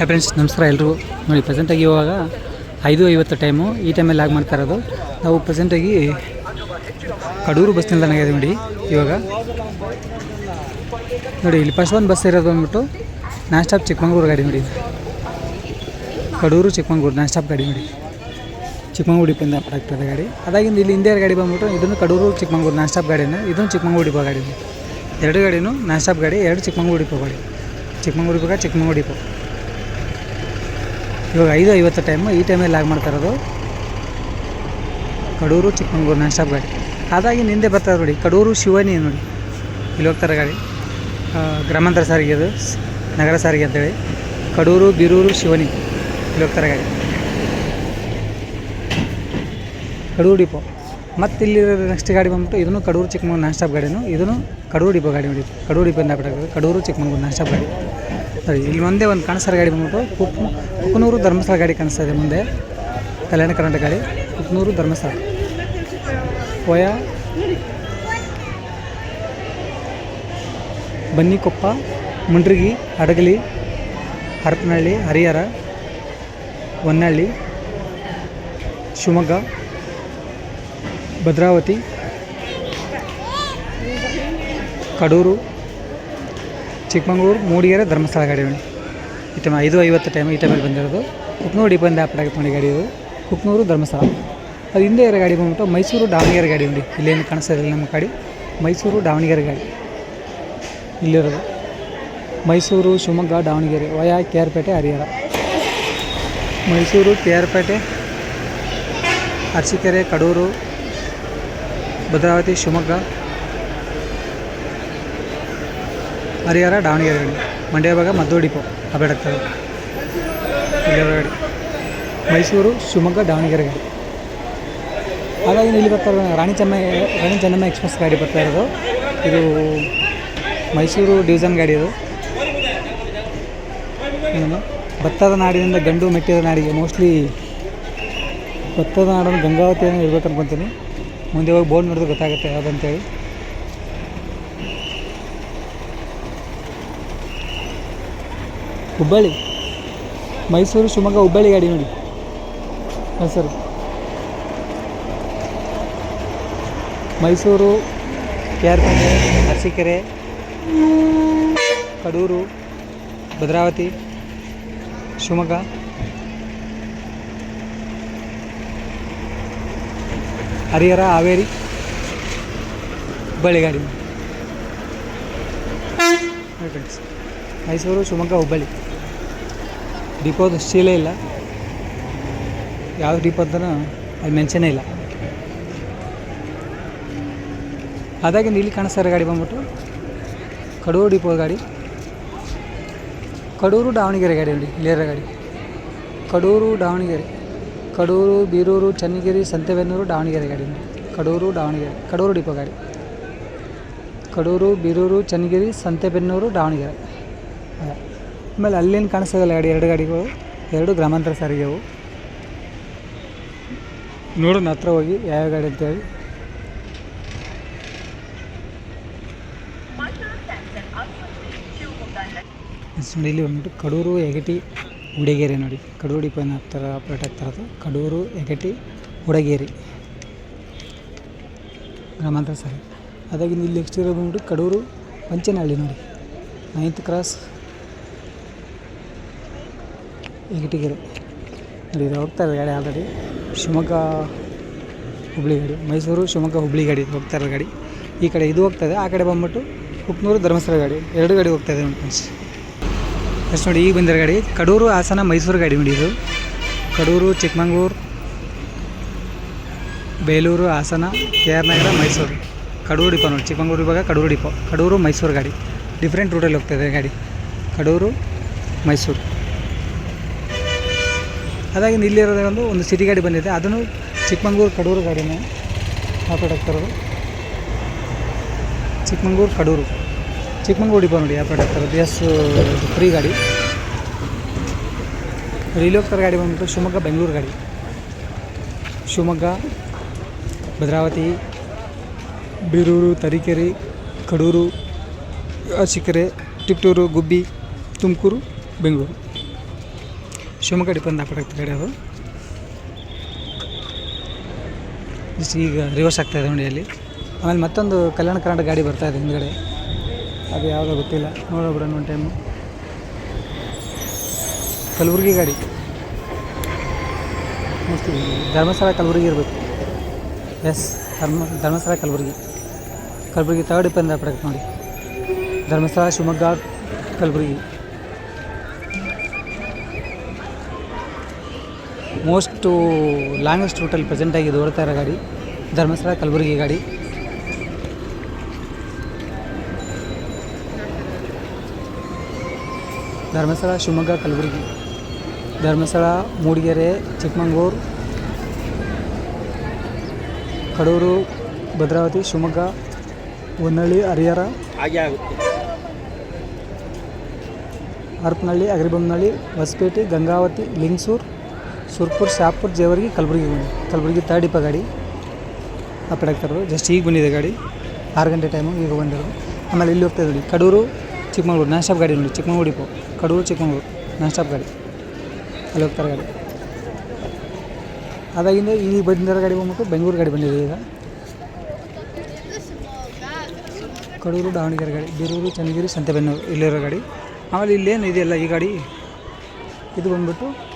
Hi friends ನಮಸ್ಕಾರ ಎಲ್ಲರೂ ನೋಡಿ ಪ್ರೆಸೆಂಟಾಗಿ ಇವಾಗ ಐದು ಐವತ್ತು ಟೈಮು ಈ ಟೈಮಲ್ಲಿ ಲಾಗ್ ಮಾಡ್ತಾ ಇರೋದು. ನಾವು ಪ್ರೆಸೆಂಟಾಗಿ ಕಡೂರು ಬಸ್ ನಿಲ್ದಾಣ ಇದೆ ನೋಡಿ ಇವಾಗ. ನೋಡಿ, ಇಲ್ಲಿ ಫಸ್ಟ್ ಒಂದು ಬಸ್ ಇರೋದು ಬಂದ್ಬಿಟ್ಟು ನಾನ್ ಸ್ಟಾಪ್ ಚಿಕ್ಕಮಂಗ್ಳೂರು ಗಾಡಿ ನೋಡಿ. ಕಡೂರು ಚಿಕ್ಕಮಂಗ್ಳೂರು ನಾನ್ ಸ್ಟಾಪ್ ಗಾಡಿ ನೋಡಿ. ಚಿಕ್ಕಮಂಗ್ಳೂರು ಡಿಪಿಂದ ಆಗ್ತದೆ ಗಾಡಿ. ಅದಾಗಿಂದ ಇಲ್ಲಿ ಹಿಂದೆ ಗಾಡಿ ಬಂದ್ಬಿಟ್ಟು ಇದನ್ನು ಕಡೂರು ಚಿಕ್ಕಮಂಗ್ಳೂರು ನಾನ್ ಸ್ಟಾಪ್ ಗಾಡಿನ? ಇದನ್ನು ಚಿಕ್ಕಮಂಗ್ಳೂರು ಡಿಪೋ ಗಾಡಿ. ಎರಡು ಗಾಡಿನೂ ನಾನ್ ಸ್ಟಾಪ್ ಗಾಡಿ, ಎರಡು ಚಿಕ್ಕಮಂಗ್ಳೂರು ಡಿಪೋ ಗಾಡಿ. ಚಿಕ್ಕಮಂಗ್ಳೂರು ಡಿಪೋ ಚಿಕ್ಕಮಂಗ್ಳೂರು ಡಿಪೋ ಇವಾಗ ಐದು ಐವತ್ತು ಟೈಮು ಈ ಟೈಮಲ್ಲಿ ಲಾಗ್ ಮಾಡ್ತಾ ಇರೋದು. ಕಡೂರು, ಚಿಕ್ಕಮಂಗ್ಳೂರು ನಾನ್ ಸ್ಟಾಪ್ ಗಾಡಿ. ಅದಾಗಿ ನಿಂದೆ ಬರ್ತಾರೆ ನೋಡಿ. ಕಡೂರು, ಶಿವನಿ ನೋಡಿ. ಇಲ್ಲಿ ಹೋಗ್ತಾರೆ ಗಾಡಿ. ಗ್ರಾಮಾಂತರ ಸಾರಿಗೆ ಅದು. ನಗರ ಸಾರಿಗೆ ಅಂತೇಳಿ ಕಡೂರು, ಬೀರೂರು, ಶಿವನಿ. ಇಲ್ಲಿ ಹೋಗ್ತಾರೆ ಗಾಡಿ. ಕಡೂರು ಡಿಪೋ. ಮತ್ತು ಇಲ್ಲಿ ನೆಕ್ಸ್ಟ್ ಗಾಡಿ ಬಂದ್ಬಿಟ್ಟು ಇದನ್ನು ಕಡೂರು, ಚಿಕ್ಕಮಂಗ್ಳೂರು ನಾನ್ ಸ್ಟಾಪ್ ಗಾಡಿನೂ ಇದನ್ನು ಕಡೂರು ಡಿಪೋ ಗಾಡಿ ನೋಡಿ. ಕಡೂರು ಡಿಪೋಯಿಂದ ಬಿಟ್ಟಾಗ ಕಡೂರು, ಚಿಕ್ಕಮಂಗ್ಳೂರು ನಾನ್ ಸ್ಟಾಪ್ ಗಾಡಿ. ಸರಿ, ಇಲ್ಲಿ ಒಂದೇ ಒಂದು ಕಾಣಿಸ್ತಾರೆ ಗಾಡಿ ಬಂದ್ಬಿಟ್ಟು ಕುಕ್ ಕುಕ್ನೂರು ಧರ್ಮಸ್ಥಳ ಗಾಡಿ ಕಾಣಿಸ್ತಾ ಇದೆ ಮುಂದೆ. ಕಲ್ಯಾಣ ಕರ್ನಾಟಕ ಗಾಡಿ, ಕುಕ್ನೂರು ಧರ್ಮಸ್ಥಳ. ವಯ, ಬನ್ನಿಕೊಪ್ಪ, ಮುಂಡ್ರಿಗಿ ಹಡಗಲಿ ಹರಪನಹಳ್ಳಿ, ಹರಿಹರ ಹೊನ್ನಳ್ಳಿ ಶಿವಮೊಗ್ಗ, ಭದ್ರಾವತಿ, ಕಡೂರು ಚಿಕ್ಕಮಂಗ್ಳೂರು, ಮೂಡಿಗೆರೆ ಧರ್ಮಸ್ಥಳ ಗಾಡಿ ಈ ಟೈಮ್ ಐದು ಐವತ್ತು ಟೈಮ್ ಈ ಟೈಮಲ್ಲಿ ಬಂದಿರೋದು. ಕುಕ್ನೂರು ಡಿಪಂದ ಆಪಡಾಗಿ ಮಾಡಿ ಗಾಡಿ ಕುಕ್ನೂರು ಧರ್ಮಸ್ಥಳ. ಅದು ಹಿಂದೆ ಇರೋ ಗಾಡಿ ಬಂದ್ಬಿಟ್ಟು ಮೈಸೂರು ದಾವಣಗೆರೆ ಗಾಡಿ ಉಂಡಿ ಇಲ್ಲೇನು ಕಾಣಿಸ್ತಾ ನಮ್ಮ ಗಾಡಿ. ಮೈಸೂರು ದಾವಣಗೆರೆ ಗಾಡಿ. ಇಲ್ಲಿರೋದು. Mysore, Shivamogga, Davanagere, via K R Pete Harihar. Mysore K R Pete Arsikere, Kadur, Bhadravati, Shivamogga Harihar Davanagere Mandya ಭಾಗ ಮದ್ದು ಡಿಪೋ ಅಬೇಡಕ್ಕೆ ಮೈಸೂರು, ಶಿವಮೊಗ್ಗ ದಾವಣಗೆರೆ ಗಾಡಿ ಹಾಗಾಗಿ ಇಲ್ಲಿ ಬರ್ತಾ ರಾಣಿ ಚೆನ್ನ, ರಾಣಿ ಚೆನ್ನಮ್ಮ ಎಕ್ಸ್ಪ್ರೆಸ್ ಗಾಡಿ ಬರ್ತಾ ಇರೋದು. ಇದು ಮೈಸೂರು ಡಿವಿಷನ್ ಗಾಡಿ ಇದು. ಭತ್ತದ ನಾಡಿನಿಂದ ಗಂಡು ಮೆಟ್ಟಿದ ನಾಡಿಗೆ. ಮೋಸ್ಟ್ಲಿ ಭತ್ತದ ನಾಡನ್ನು ಗಂಗಾವತಿಯನ್ನು ಇರ್ಬೇಕು ಅನ್ಕೊತೀನಿ ಮುಂದೆ ಹೋಗಿ ಬೋರ್ಡ್ ನೋಡಿದ್ರೆ ಗೊತ್ತಾಗುತ್ತೆ ಯಾವುದಂತೇಳಿ ಹುಬ್ಬಳ್ಳಿ. ಮೈಸೂರು ಶಿವಮೊಗ್ಗ ಹುಬ್ಬಳ್ಳಿ ಗಾಡಿ ನೋಡಿ. ಹೆಸರು ಮೈಸೂರು ಕೆ ಆರ್ ಪೇಟೆ ಅರಸೀಕೆರೆ ಕಡೂರು ಭದ್ರಾವತಿ ಶಿವಮೊಗ್ಗ. ಹರಿಹರ ಹಾವೇರಿ ಹುಬ್ಬಳ್ಳಿ ಗಾಡಿ. ನೋಡಿ ಮೈಸೂರು ಶಿವಮೊಗ್ಗ ಹುಬ್ಬಳ್ಳಿ. ಡಿಪೋದು ಸ್ಟೀಲೇ ಇಲ್ಲ. ಯಾವ ಡಿಪೋ ಅಂತ ಅಲ್ಲಿ ಮೆನ್ಷನೇ ಇಲ್ಲ. ಅದಾಗಿಂದ ಇಲ್ಲಿ ಕಾಣಿಸ್ತಾರೆ ಗಾಡಿ ಬಂದ್ಬಿಟ್ಟು ಕಡೂರು ಡಿಪೋ ಗಾಡಿ. ಕಡೂರು ದಾವಣಗೆರೆ ಗಾಡಿ ನೋಡಿ ಇಲ್ಲಿರೋ ಗಾಡಿ. ಕಡೂರು ದಾವಣಗೆರೆ, ಕಡೂರು, ಬೀರೂರು, ಚನ್ನಗಿರಿ, ಸಂತೆಬೆನ್ನೂರು, ದಾವಣಗೆರೆ ಗಾಡಿ ನೋಡಿ ಕಡೂರು ದಾವಣಗೆರೆ, ಕಡೂರು ಡಿಪೋ ಗಾಡಿ. ಕಡೂರು, ಬೀರೂರು, ಚನ್ನಗಿರಿ, ಸಂತೆಬೆನ್ನೂರು, ದಾವಣಗೆರೆ. ಆಮೇಲೆ ಅಲ್ಲೇನು ಕಾಣಿಸೋದಿಲ್ಲ ಗಾಡಿ, ಎರಡು ಗಾಡಿಗಳು, ಎರಡು ಗ್ರಾಮಾಂತರ ಸಾರಿಗೆ ಅವು. ನೋಡೋಣ ಹತ್ರ ಹೋಗಿ ಯಾವ ಗಾಡಿ ಅಂತೇಳಿ ನೋಡಿ ಇಲ್ಲಿ ಬಂದ್ಬಿಟ್ಟು ಕಡೂರು ಎಗಟಿ ಉಡಗೇರಿ ನೋಡಿ. ಕಡೂರು ಡಿಪೋನ ಹತ್ತಿರ ಆಪ್ರೇಟ್ ಆಗ್ತಾರದು ಕಡೂರು ಎಗಟಿ ಉಡಗೇರಿ. ಗ್ರಾಮಾಂತರ ಸಾರಿ ಅದಾಗಿ ಇಲ್ಲಿ ನೆಕ್ಸ್ಟ್ ಇರೋದು ಬಂದ್ಬಿಟ್ಟು ಕಡೂರು, ಪಂಚನಹಳ್ಳಿ ನೋಡಿ. ನೈನ್ತ್ ಕ್ರಾಸ್ ಎಗಟಿಗೆರೆ ನೋಡಿ, ಇದು ಹೋಗ್ತಾ ಗಾಡಿ ಆಲ್ರೆಡಿ ಶಿವಮೊಗ್ಗ ಹುಬ್ಳಿ ಗಾಡಿ, ಮೈಸೂರು ಶಿವಮೊಗ್ಗ ಹುಬ್ಳಿ ಗಾಡಿ ಹೋಗ್ತಾ ಇರೋ ಗಾಡಿ. ಈ ಕಡೆ ಇದು ಹೋಗ್ತಾ ಆ ಕಡೆ ಬಂದ್ಬಿಟ್ಟು ಕುಕ್ನೂರು ಧರ್ಮಸ್ಥಳ ಗಾಡಿ, ಎರಡು ಗಾಡಿ ಹೋಗ್ತಾ ಇದೆ ನೋಡಿ ಫ್ರೆಂಡ್ಸ್ ಫಸ್ಟ್ ನೋಡಿ, ಈಗ ಬಂದಿರೋ ಗಾಡಿ, ಕಡೂರು, ಹಾಸನ, ಮೈಸೂರು ಗಾಡಿ ನೋಡಿ ಇದು. Kadur, Chikmagalur, Belur, Hassan, K R Nagar, Mysore. Kadur depot ನೋಡಿ, ಚಿಕ್ಕಮಂಗ್ಳೂರು ಇವಾಗ ಕಡೂರು ಡಿಪೋ ಕಡೂರು, ಮೈಸೂರು ಗಾಡಿ. ಡಿಫ್ರೆಂಟ್ ರೂಟಲ್ಲಿ ಹೋಗ್ತಾ ಇದೆ ಗಾಡಿ. ಕಡೂರು, ಮೈಸೂರು. ಅದಾಗಿಂದ ಇಲ್ಲಿರೋದೇ ಒಂದು ಸಿಟಿ ಗಾಡಿ ಬಂದಿದೆ. ಅದನ್ನು ಚಿಕ್ಕಮಂಗ್ಳೂರು ಕಡೂರು ಗಾಡಿನೇ ಆಟೋಡಕ್ಕೆ ತರೋದು ಚಿಕ್ಕಮಂಗ್ಳೂರು ಕಡೂರು. ಚಿಕ್ಕಮಂಗ್ಳೂರು ಡಿಪೋ ನೋಡಿ ಆಪರೇಟ್ ತರೋದು ಎಸ್, ಫ್ರೀ ಗಾಡಿ. ಇಲ್ಲಿ ಗಾಡಿ ಬಂದ್ಬಿಟ್ಟು ಶಿವಮೊಗ್ಗ, ಬೆಂಗಳೂರು ಗಾಡಿ. ಶಿವಮೊಗ್ಗ, ಭದ್ರಾವತಿ, ಬೀರೂರು, ತರೀಕೆರೆ, ಕಡೂರು ಅರಸೀಕೆರೆ ತಿಪ್ಟೂರು, ಗುಬ್ಬಿ, ತುಮಕೂರು, ಬೆಂಗಳೂರು. ಶಿವಮೊಗ್ಗ ಡಿಪೆಂಡ್ ಅಪ್ಪಡಾಗ್ತದೆ ಗಾಡಿ ಅದು. ಜಸ್ಟ್ ಈಗ ರಿವರ್ಸ್ ಆಗ್ತಾ ಇದೆ ನೋಡಿ ಅಲ್ಲಿ. ಆಮೇಲೆ ಮತ್ತೊಂದು ಕಲ್ಯಾಣ ಕರ್ನಾಟಕ ಗಾಡಿ ಬರ್ತಾ ಇದೆ ಹಿಂದ್ಗಡೆ. ಅದು ಯಾವುದೋ ಗೊತ್ತಿಲ್ಲ. ನೋಡೋಬಿಡೋಣ ಒಂದು ಟೈಮು ಕಲಬುರಗಿ ಗಾಡಿ. ಧರ್ಮಸ್ಥಳ, ಕಲಬುರಗಿ ಇರಬೇಕು. Yes Dharma, Dharmasthala, Kalaburagi. Kalaburagi third depend ನೋಡಿ. ಧರ್ಮಸ್ಥಳ, ಶಿವಮೊಗ್ಗ, ಕಲಬುರಗಿ. ಮೋಸ್ಟು ಲಾಂಗೆಸ್ಟ್ ರೂಟಲ್ಲಿ ಪ್ರೆಸೆಂಟಾಗಿ ಆಗಿ ಓಡ್ತಾ ಇರೋ ಗಾಡಿ ಧರ್ಮಸ್ಥಳ ಕಲಬುರಗಿ ಗಾಡಿ. ಧರ್ಮಸ್ಥಳ ಶಿವಮೊಗ್ಗ ಕಲಬುರಗಿ. ಧರ್ಮಸ್ಥಳ ಮೂಡಿಗೆರೆ ಚಿಕ್ಕಮಂಗ್ಳೂರು ಕಡೂರು ಭದ್ರಾವತಿ ಶಿವಮೊಗ್ಗ ಹೊನ್ನಳ್ಳಿ ಹರಿಹರ ಹಾಗೆ ಆಗುತ್ತೆ. ಹರಪನಹಳ್ಳಿ ಅಗ್ರಿಬೊಮ್ಮನಹಳ್ಳಿ ಹೊಸಪೇಟೆ ಗಂಗಾವತಿ ಲಿಂಗಸೂರು ಸುರ್ಪುರ್, ಶಾಪುರ್, ಜೇವರ್ಗಿ, ಕಲಬುರಗಿ ಕಲಬುರಗಿ ತರ್ಡ್ ಇಪ್ಪ ಗಾಡಿ. ಅಪ್ಪಡಾಗ್ತಾರದು ಜಸ್ಟ್ ಈಗ ಬಂದಿದೆ ಗಾಡಿ. ಆರು ಗಂಟೆ ಟೈಮು ಈಗ ಬಂದಿರೋದು. ಆಮೇಲೆ ಇಲ್ಲಿ ಹೋಗ್ತಾ ನೋಡಿ ಕಡೂರು, ಚಿಕ್ಕಮಗಳೂರು. ನಾನ್ ಸ್ಟಾಪ್ ಗಾಡಿ ನೋಡಿ. Chikmagalur depot Kadur, Chikmagalur. Non stop ಗಾಡಿ. ಅಲ್ಲಿ ಹೋಗ್ತಾರೆ ಗಾಡಿ. ಅದಾಗಿಂದ ಈ ಬಂದಿರೋ ಗಾಡಿ ಬಂದ್ಬಿಟ್ಟು ಬೆಂಗಳೂರು ಗಾಡಿ ಬಂದಿದೆ ಈಗ. ಕಡೂರು, ದಾವಣಗೆರೆ ಗಾಡಿ. ಬೀರೂರು, ಚನ್ನಗಿರಿ, ಸಂತೆಬೆನ್ನೂರು ಇಲ್ಲಿರೋ ಗಾಡಿ. ಆಮೇಲೆ ಇಲ್ಲೇನು ಇದೆಯಲ್ಲ ಈ ಗಾಡಿ? ಇದು ಬಂದ್ಬಿಟ್ಟು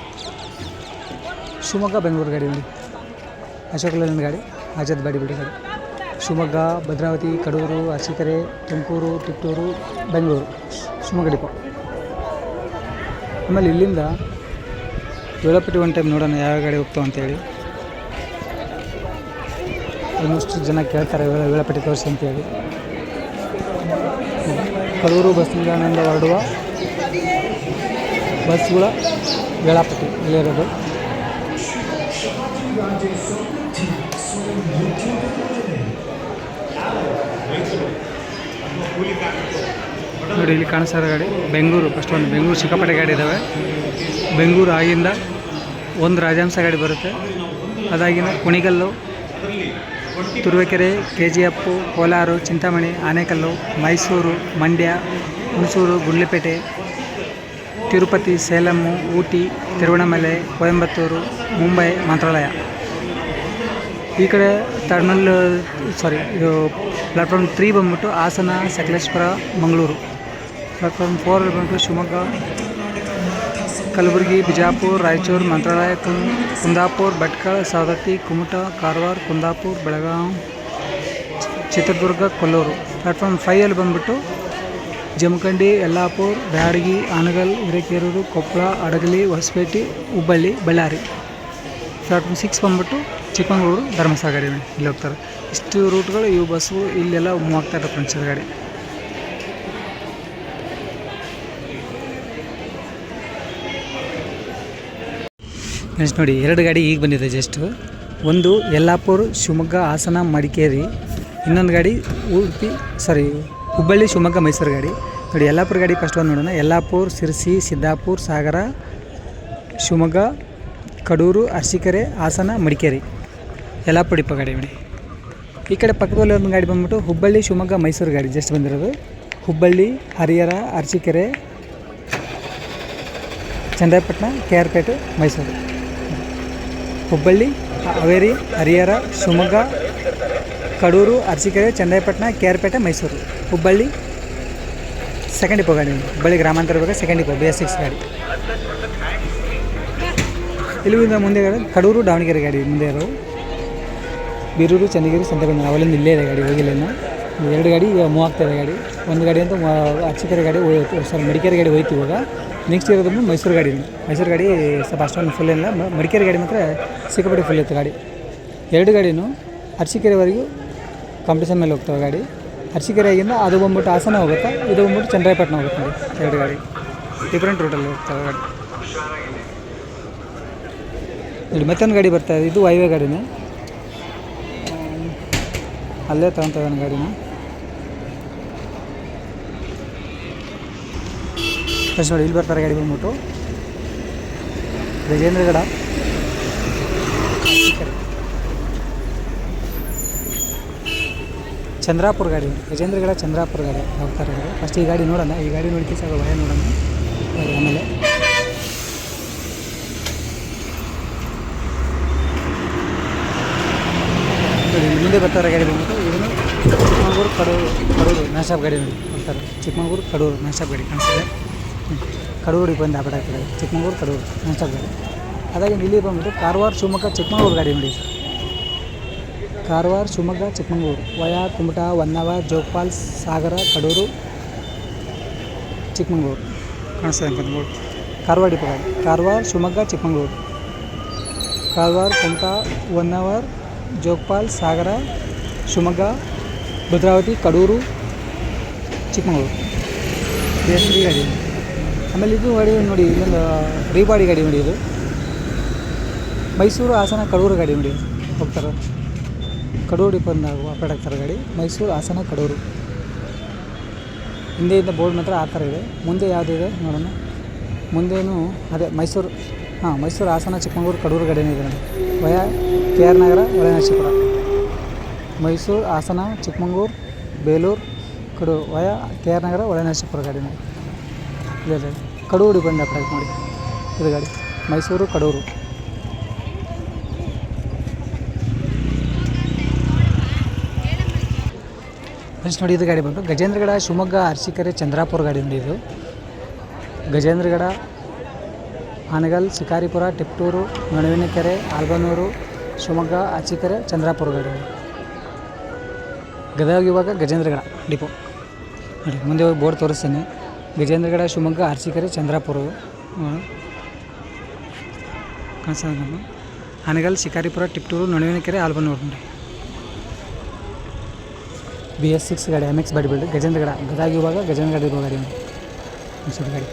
ಶಿವಮೊಗ್ಗ, ಬೆಂಗಳೂರು ಗಾಡಿ ನೋಡಿ. ಅಶೋಕ್ ಲೇಲ್ಯಾಂಡ್ ಗಾಡಿ, ಆಜಾದ್ ಬಾಡಿ ಬಿಡಿ ಗಾಡಿ. ಶಿವಮೊಗ್ಗ, ಭದ್ರಾವತಿ, ಕಡೂರು, ಅರಸೀಕೆರೆ, ತುಮಕೂರು ತಿಟ್ಟೂರು ಬೆಂಗಳೂರು, ಶಿವಮೊಗ್ಗ ಡಿಪೋ ಆಮೇಲೆ ಇಲ್ಲಿಂದ ವೇಳಾಪಟ್ಟಿ ಒನ್ ಟೈಮ್ ನೋಡೋಣ ಯಾವ ಗಾಡಿ ಹೋಗ್ತಾವೆ ಅಂತೇಳಿ ಆಲ್ಮೋಸ್ಟ್ ಜನ ಕೇಳ್ತಾರೆ, ವೇಳ ವೇಳಾಪಟ್ಟಿ ತೋರಿಸಿ ಅಂತೇಳಿ ಕಡೂರು ಬಸ್ ನಿಲ್ದಾಣದಿಂದ ಹೊರಡುವ ಬಸ್ಗಳ ವೇಳಾಪಟ್ಟಿ ಇಲ್ಲಿರೋದು ನೋಡಿ, ಇಲ್ಲಿ ಕಾಣಿಸ್ತಾ ಇರೋ ಗಾಡಿ, ಬೆಂಗಳೂರು. ಫಸ್ಟ್ ಒಂದು ಬೆಂಗಳೂರು ಸಿಕ್ಕಾಪಟ್ಟೆ ಗಾಡಿ ಇದ್ದಾವೆ ಬೆಂಗಳೂರು ಆಗಿಂದ ಒಂದು ರಾಜಹಂಸ ಗಾಡಿ ಬರುತ್ತೆ. ಅದಾಗಿನ Kunigal, Turuvekere K G F Kolar, Chintamani, Anekal, Mysore, Mandya, Hunsur, Gundlupet, Tirupati Salem Ooty, Tiruvannamalai, Coimbatore, Mumbai, Mantralayam. ಈ ಕಡೆ ಟರ್ಮಿನಲ್ ಸಾರಿ ಇದು ಪ್ಲಾಟ್ಫಾರ್ಮ್ ತ್ರೀ ಬಂದ್ಬಿಟ್ಟು ಹಾಸನ ಸಕಲೇಶ್ವರ ಮಂಗಳೂರು. ಪ್ಲಾಟ್ಫಾರ್ಮ್ ಫೋರ್ ಬಂದ್ಬಿಟ್ಟು ಶಿವಮೊಗ್ಗ, ಕಲಬುರಗಿ, ಬಿಜಾಪುರ, ರಾಯಚೂರು, ಮಂತ್ರಾಲಯ ಕುಂದಾಪುರ, ಭಟ್ಕಳ, ಸವದತ್ತಿ, ಕುಮಟ, ಕಾರವಾರ, ಕುಂದಾಪುರ, ಬೆಳಗಾಂ ಚಿತ್ರದುರ್ಗ, ಕೊಲ್ಲೂರು. ಪ್ಲಾಟ್ಫಾರ್ಮ್ ಫೈಯಲ್ಲಿ ಬಂದ್ಬಿಟ್ಟು ಜಮಖಂಡಿ, ಯಲ್ಲಾಪುರ, ಬ್ಯಾಡಗಿ, ಆನಗಲ್, ಹಿರೇಕೆರೂರು, ಕೊಪ್ಪಳ, ಅಡಗಲಿ, ಹೊಸಪೇಟೆ, ಹುಬ್ಬಳ್ಳಿ, ಬಳ್ಳಾರಿ. ಪ್ಲಾಟ್ಫಾರ್ಮ್ ಸಿಕ್ಸ್ ಬಂದ್ಬಿಟ್ಟು ಚಿಕ್ಕಮಗಳೂರು ನೋಡಿ ಇಲ್ಲಿ ಹೋಗ್ತಾರೆ. ಇಷ್ಟು ರೂಟ್ಗಳು, ಇವು ಬಸ್ಸು, ಇಲ್ಲೆಲ್ಲ ಮೂವ್ ಆಗ್ತಾ ಇರೋ ಫ್ರೆಂಡ್ಸ್ ಗಾಡಿ. ನೆಕ್ಸ್ಟ್ ನೋಡಿ, ಎರಡು ಗಾಡಿ ಈಗ ಬಂದಿದೆ ಜಸ್ಟು ಒಂದು ಯಲ್ಲಾಪುರ, ಶಿವಮೊಗ್ಗ, ಹಾಸನ, ಮಡಿಕೇರಿ. ಇನ್ನೊಂದು ಗಾಡಿ ಉಡುಪಿ ಸಾರಿ ಹುಬ್ಬಳ್ಳಿ, ಶಿವಮೊಗ್ಗ, ಮೈಸೂರು ಗಾಡಿ. ನೋಡಿ, ಯಲ್ಲಾಪುರ ಗಾಡಿ ಫಸ್ಟ್ ಒಂದು ನೋಡೋಣ. ಯಲ್ಲಾಪುರ ಸಿರ್ಸಿ ಸಿದ್ದಾಪುರ, ಸಾಗರ, ಶಿವಮೊಗ್ಗ, ಕಡೂರು, ಅರಸೀಕೆರೆ, ಹಾಸನ, ಮಡಿಕೇರಿ. ಯಲ್ಲಾಪುರ ಡಿಪೋ ಗಾಡಿ ನೋಡಿ ಈ ಕಡೆ ಪಕ್ಕದಲ್ಲಿ ಒಂದು ಗಾಡಿ ಬಂದ್ಬಿಟ್ಟು ಹುಬ್ಬಳ್ಳಿ, ಶಿವಮೊಗ್ಗ, ಮೈಸೂರು ಗಾಡಿ ಜಸ್ಟ್ ಬಂದಿರೋದು. Hubballi, Harihar, Arsikere, Channarayapatna K R Pete Mysore. Hubballi, Haveri, Harihar, Shivamogga, Kadur, Arsikere, Channarayapatna K R Pete Mysore. Hubballi second ಇಪ್ಪ ಗಾಡಿ. ಹುಬ್ಬಳ್ಳಿ ಗ್ರಾಮಾಂತರ ಬಗ್ಗೆ ಸೆಕೆಂಡ್ ಇಪ್ಪ ಬಿ ಎಸ್ ಸಿಕ್ಸ್ ಗಾಡಿ. ಇಲ್ಲಿಂದ ಮುಂದೆ ಗಾಡಿ ಕಡೂರು, ದಾವಣಗೆರೆ ಗಾಡಿ ಮುಂದೆ ಇರೋವು ಬೀರೂರು, ಚನ್ನಗಿರಿ ಸಂತೆಬೆನ್ನೂರು ಅವಲಿಂದ ಇಲ್ಲೇ ಇದೆ ಗಾಡಿ ಹೋಗಿಲ್ಲ ಇನ್ನು. ಎರಡು ಗಾಡಿ ಈಗ ಮೂವ್ ಆಗ್ತಾ ಇದೆ ಗಾಡಿ. ಒಂದು ಗಾಡಿ ಅಂತ ಅರಸೀಕೆರೆ ಗಾಡಿ ಸಾರಿ ಮಡಿಕೇರಿ ಗಾಡಿ ಹೋಯ್ತು ಇವಾಗ. ನೆಕ್ಸ್ಟ್ ಇರೋದು ಮೈಸೂರು ಗಾಡಿ ಮೈಸೂರು ಗಾಡಿ ಸ್ವಲ್ಪ ಅಷ್ಟೊಂದು ಫುಲ್ ಇಲ್ಲ. ಮಡಿಕೇರಿ ಗಾಡಿ ಮಾತ್ರ ಸಿಕ್ಕಾಪಟ್ಟೆ ಫುಲ್ ಇತ್ತು ಗಾಡಿ. ಎರಡು ಗಾಡಿನೂ ಅರಸೀಕೆರೆವರೆಗೂ ಕಾಂಪಿಟೇಷನ್ ಮೇಲೆ ಹೋಗ್ತವೆ ಗಾಡಿ. ಅರಸೀಕೆರೆಗಿಂದ ಅದು ಬಂದ್ಬಿಟ್ಟು ಹಾಸನ ಹೋಗುತ್ತೆ, ಇದು ಬಂದ್ಬಿಟ್ಟು ಚಂದ್ರಾಯಪಟ್ಟಣ ಹೋಗುತ್ತೆ ಎರಡು ಗಾಡಿ. ಡಿಫ್ರೆಂಟ್ ರೂಟಲ್ಲಿ ಹೋಗ್ತವೆ ಗಾಡಿ. ಇಲ್ಲಿ ಮತ್ತೊಂದು ಗಾಡಿ ಬರ್ತಾ ಇದೆ. ಇದು ಹೈವೇ ಗಾಡಿನೇ. ಅಲ್ಲೇ ತಗೊತ ಇದ್ದಾನೆ ಗಾಡಿನ. ಫಸ್ಟ್ ನೋಡಿ, ಇಲ್ಲಿ ಬರ್ತಾರೆ ಗಾಡಿ ಬಂದ್ಬಿಟ್ಟು. ಗಜೇಂದ್ರಗಡ ಚಂದ್ರಾಪುರ ಗಾಡಿ. ಗಜೇಂದ್ರಗಡ ಚಂದ್ರಾಪುರ ಗಾಡಿ. ಹೋಗ್ತಾರೆ ಅವರು ಫಸ್ಟ್ ಈ ಗಾಡಿ ನೋಡೋಣ. ಈ ಗಾಡಿ ನೋಡಿ ಸಾಕು ಭಯ ನೋಡೋಣ. ಆಮೇಲೆ. ಮುಂದೆ ಬರ್ತಾರೆ ಗಾಡಿ ಬಂದ್ಬಿಟ್ಟು. ಕಡೂರು ಕಡೂರು ನಾಶಾಪ್ ಗಾಡಿ ಅಂತಾರೆ ಚಿಕ್ಕಮಂಗ್ಳೂರು, ಕಡೂರು ನಾಶಾಪ್ ಗಾಡಿ ಕಾಣಿಸ್ತದೆ. ಕಡೂರಿಗೆ ಬಂದು ಆಪಡ ಆಗ್ತದೆ. ಚಿಕ್ಕಮಗಳೂರು, ಕಡೂರು ನಾಶಾಪ್ ಗಾಡಿ. ಅದಾಗಿ ಇಲ್ಲಿ ಬಂದ್ಬಿಟ್ಟು ಕಾರವಾರ, ಶಿವಮೊಗ್ಗ, ಚಿಕ್ಕಮಗಳೂರು ಗಾಡಿ ನೋಡಿ. ಸರ್ ಕಾರವಾರ, ಶಿವಮೊಗ್ಗ, ಚಿಕ್ಕಮಗಳೂರು, ವಯಾ, ಕುಮಟ, ಹೊನ್ನಾವ, ಜೋಗಪಾಲ್, ಸಾಗರ, ಕಡೂರು, ಚಿಕ್ಕಮಗಳೂರು ಕಾಣಿಸ್ತದೆ ಅನ್ಕೊಂಡ್ಬೋದು ಕಾರವಾರ ಡಿಪೋ ಗಾಡಿ. ಕಾರವಾರ, ಶಿವಮೊಗ್ಗ, ಚಿಕ್ಕಮಗಳೂರು. ಕಾರವಾರ, ಕುಮಟ, ಹೊನ್ನಾವರ್, ಜೋಗಪಾಲ್, ಸಾಗರ, ಶಿವಮೊಗ್ಗ ಭದ್ರಾವತಿ, ಕಡೂರು, ಚಿಕ್ಕಮಗಳೂರು. ಎಸ್ ಡಿ ಗಾಡಿ. ಆಮೇಲೆ ಇದು ಗಾಡಿ ನೋಡಿ ಇಲ್ಲೊಂದು ರೀಬಾಡಿ ಗಾಡಿ ನೋಡಿ ಇದು. ಮೈಸೂರು, ಹಾಸನ, ಕಡೂರು ಗಾಡಿ ನೋಡಿ ಹೋಗ್ತಾರೆ. ಕಡೂರು ಡಿಪೋದಿಂದ ಆಪರೇಟ್ ಆಗ್ತಾರೆ ಗಾಡಿ. ಮೈಸೂರು, ಹಾಸನ, ಕಡೂರು. ಹಿಂದೆಯಿಂದ ಬೋರ್ಡ್ ಮಾತ್ರ ಆ ಥರ ಇದೆ. ಮುಂದೆ ಯಾವುದಿದೆ ನೋಡೋಣ. ಮುಂದೇನು ಅದೇ ಮೈಸೂರು, ಹಾಂ, ಮೈಸೂರು, ಹಾಸನ, ಚಿಕ್ಕಮಗಳೂರು, ಕಡೂರು ಗಾಡಿನೇ ಇದೆ ನೋಡಿ. Via K R Nagar Holenarasipur Mysore, Hassan, Chikmagalur, Belur, Kadur, via, K R Nagar Holenarasipur ಗಾಡಿ ಇಲ್ಲ ಕಡೂರು ಬಂದ ಅಪ್ಡೇಟ್ ಮಾಡಿ ಇದು ಗಾಡಿ. ಮೈಸೂರು, ಕಡೂರು. ಫ್ರೆಂಡ್ಸ್ ನೋಡಿ, ಇದು ಗಾಡಿ ಬಂದು ಗಜೇಂದ್ರಗಡ, ಶಿವಮೊಗ್ಗ, ಅರಸೀಕೆರೆ, ಚಂದ್ರಾಪುರ ಗಾಡಿ ನೋಡಿ ಇದು. ಗಜೇಂದ್ರಗಡ ಹಾನಗಲ್ ಶಿಕಾರಿಪುರ ಟಿಪ್ಟೂರು ನಡುವಿನಕೆರೆ ಆಲ್ಬನೂರು ಶಿವಮೊಗ್ಗ, ಅರಸೀಕೆರೆ, ಚಂದ್ರಾಪುರ ಗಾಡಿ ಗದಗ ಇವಾಗ ಗಜೇಂದ್ರಗಡ ಡಿಪೋ. ನೋಡಿ, ಮುಂದೆ ಹೋಗಿ ಬೋರ್ಡ್ ತೋರಿಸ್ತೀನಿ. ಗಜೇಂದ್ರಗಡ, ಶಿವಮೊಗ್ಗ, ಅರಸೀಕೆರೆ, ಚಂದ್ರಾಪುರ. ಕಾಣಿಸ್ತದೆ ಹಾನಗಲ್ ಶಿಕಾರಿಪುರ, ಟಿಪ್ಟೂರು ನಡುವಿನಕೆರೆ ಆಲ್ಬನೂರು ನೋಡಿ. ಬಿ ಎಸ್ ಸಿಕ್ಸ್ ಗಾಡಿ M X body build Gajendragad, Gadag ಇವಾಗ ಗಜೇಂದ್ರಗಡ ಇರುವ ಗಾಡಿ ನೋಡಿ ಗಾಡಿ.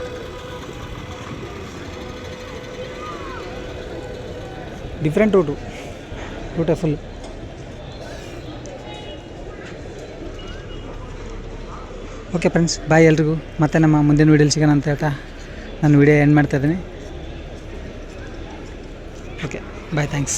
ಡಿಫ್ರೆಂಟ್ ರೂಟು ರೂಟೇ ಫುಲ್ ಓಕೆ ಫ್ರೆಂಡ್ಸ್ ಬಾಯ್ ಎಲ್ರಿಗೂ. ಮತ್ತೆ ನಮ್ಮ ಮುಂದಿನ ವೀಡಿಯೋಲಿ ಸಿಗೋಣ ಅಂತ ಹೇಳ್ತಾ ನಾನು ವೀಡಿಯೋ ಎಂಡ್ ಮಾಡ್ತಾ ಇದ್ದೀನಿ. Okay bye thanks